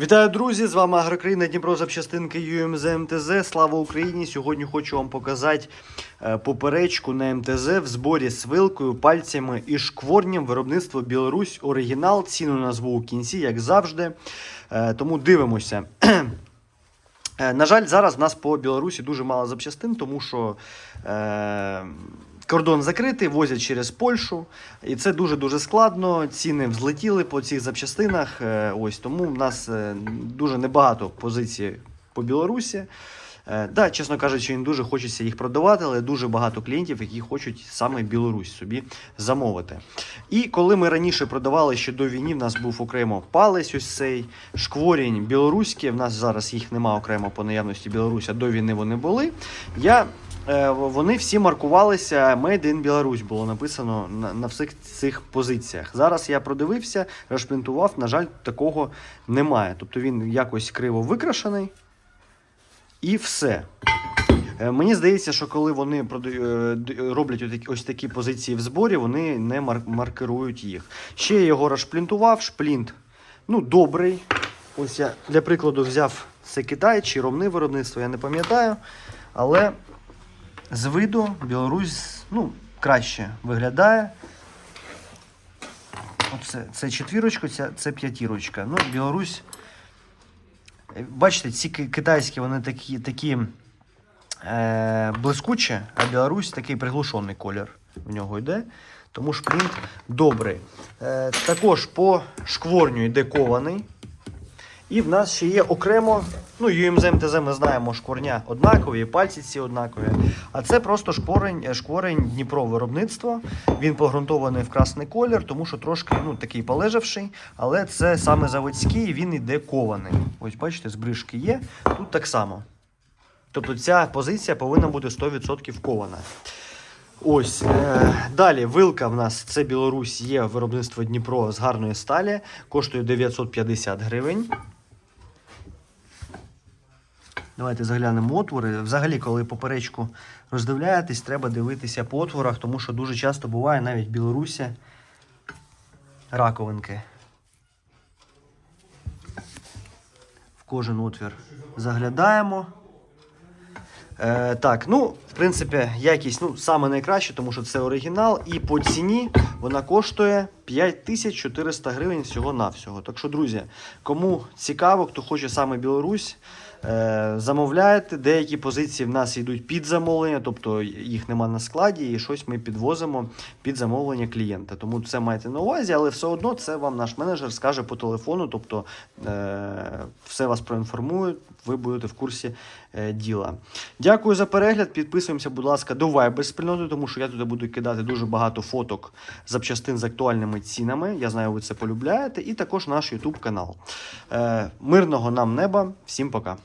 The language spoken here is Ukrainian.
Вітаю, друзі! З вами Агрокраїна Дніпро запчастинки ЮМЗ МТЗ. Слава Україні! Сьогодні хочу вам показати е, поперечку на МТЗ в зборі з вилкою, пальцями і шкворням виробництво Білорусь Оригінал. Ціну назву у кінці, як завжди. Е, Тому дивимося. Е, На жаль, зараз в нас по Білорусі дуже мало запчастин, тому що кордон закритий, возять через Польщу, і це дуже-дуже складно. Ціни взлетіли по цих запчастинах. Е, ось тому в нас е, дуже небагато позицій по Білорусі. Е, да, чесно кажучи, їм дуже хочеться їх продавати, але дуже багато клієнтів, які хочуть саме Білорусь собі замовити. І коли ми раніше продавали ще до війни, в нас був окремо палець ось цей, шкворінь білоруський. В нас зараз їх нема окремо по наявності Білорусі, до війни вони були. Я, вони всі маркувалися Made in Belarus, було написано на, на всіх цих позиціях. Зараз я продивився, розшпінтував, на жаль, такого немає. Тобто він якось криво викрашений. І все. Е, Мені здається, що коли вони е, роблять ось такі позиції в зборі, вони не мар- маркирують їх. Ще я його розшплінтував. Шплінт ну, добрий. Ось я для прикладу взяв це Китай чи ромни виробництво, я не пам'ятаю. Але з виду Білорусь ну, краще виглядає. Оце, це четвірочка, це, це п'ятірочка. Ну, Білорусь. Е, Бачите, ці китайські вони такі, такі е, блискучі, а Білорусь такий приглушений колір в нього йде. Тому шпринт добрий. Е, також по шкворню йде кований. І в нас ще є окремо, ну, UMZ МТЗ ми знаємо, шкворня однакові, пальці ці однакові. А це просто шкворень, е, шкворень Дніпро виробництва. Він погрунтований в красний колір, тому що трошки ну, такий полежавший, але це саме заводський, він іде кований. Ось бачите, збрижки є. Тут так само. Тобто ця позиція повинна бути 100% кована. Ось е, далі вилка в нас це Білорусь є виробництво Дніпро з гарної сталі, коштує 950 гривень. Давайте заглянемо отвори. Взагалі, коли поперечку роздивляєтесь, треба дивитися по отворах, тому що дуже часто буває навіть в Білорусі раковинки. В кожен отвір заглядаємо. Е, так, ну, в принципі, якість ну, саме найкраще, тому що це оригінал. І по ціні вона коштує 5400 гривень всього-навсього. Так що, друзі, кому цікаво, хто хоче саме Білорусь, замовляєте. Деякі позиції в нас йдуть під замовлення, тобто їх нема на складі, і щось ми підвозимо під замовлення клієнта. Тому це маєте на увазі, але все одно це вам наш менеджер скаже по телефону, тобто е, все вас проінформують, ви будете в курсі е, діла. Дякую за перегляд. Підписуємося, будь ласка, до Viber спільноти, тому що я туди буду кидати дуже багато фоток запчастин з актуальними цінами. Я знаю, ви це полюбляєте. І також наш YouTube канал. Е, мирного нам неба. Всім пока.